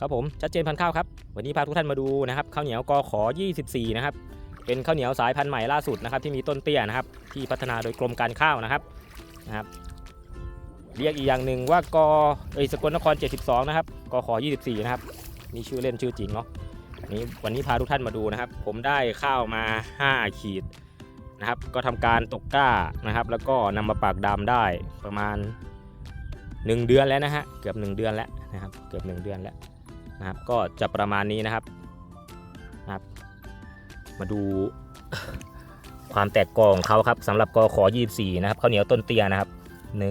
ครับผมชัดเจนพันข้าวครับ วันนี้พาทุกท่านมาดูนะครับข้าวเหนียวกอขอ 24 นะครับ เป็นข้าวเหนียวสายพันธุ์ใหม่ล่าสุดนะครับ ที่มีต้นเตี้ยนะครับ ที่พัฒนาโดยกรมการข้าวนะครับนะครับ เรียกอีกอย่างหนึ่งว่ากอเอยสกลนคร 72 นะครับกอขอ 24 นะครับนี่ชื่อเล่นชื่อจริงเนาะนี้วันนี้พาทุกท่านมาดูนะครับ ผมได้ข้าวมา 5 ขีดนะครับ ก็ทำการตกกล้านะครับ แล้วก็นำมาปากดำได้ประมาณ 1 เดือนแล้วนะฮะเกือบ 1 เดือนแล้วนะครับ เกือบ 1 เดือนแล้ว นะครับก็จะประมาณนี้นะครับนะครับ มาดูความแตกกอของเขาครับสำหรับกอขอ 24 นะครับข้าวเหนียวต้นเตียนะครับ 1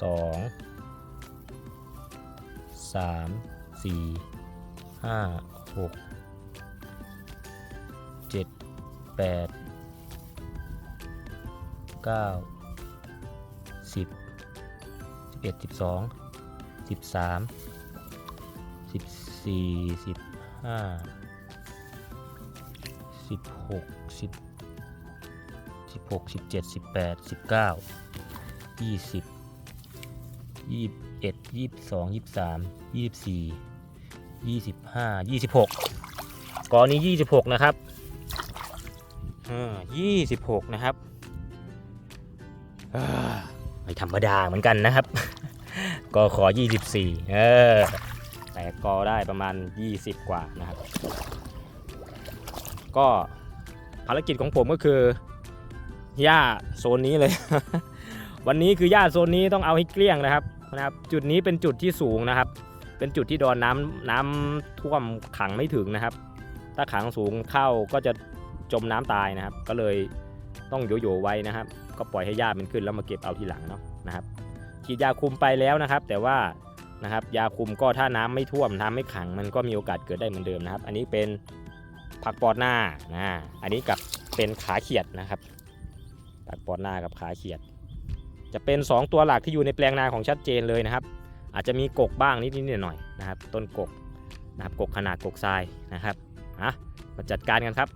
2 3 4 5 6 7 8 9 10 11 12 13 14 15 16 10 16 17 18 19 20 21 22 23 24 25 26กรณี26นะครับเออ26นะครับอ้อไม่ธรรมดาเหมือนกันนะครับ ก็ขอ 24 เออ แต่กอได้ประมาณ 20 กว่านะครับ ก็ภารกิจของผมก็คือหญ้าโซนนี้เลย วันนี้คือหญ้าโซนนี้ต้องเอาให้เกลี้ยงนะครับนะครับ จุดนี้เป็นจุดที่สูงนะครับ เป็นจุดที่ดอนน้ำน้ำท่วมขังไม่ถึงนะครับ ถ้าขังสูงเข้าก็จะจมน้ำตายนะครับ ก็เลยต้องโยโย่ไว้นะครับ ก็ปล่อยให้หญ้ามันขึ้นแล้วมาเก็บเอาทีหลังเนาะนะครับฉีดยาคุมไปแล้วนะครับ แต่ว่า นะครับยาคุมก็ถ้าน้ำไม่ท่วมน้ำไม่ขังมันก็มีโอกาสเกิดได้เหมือนเดิมนะครับ อันนี้เป็นผักปอดหน้านะอันนี้กับเป็นขาเขียดนะครับตัดปอดหน้ากับขาเขียด จะเป็น 2 ตัวหลักที่อยู่ในแปลงนาของชัดเจนเลยนะครับ อาจจะมีกกบ้างนิดๆหน่อยๆนะครับ ต้นกกนะครับกกขนาดกกทรายนะครับอะมาจัดการกันครับ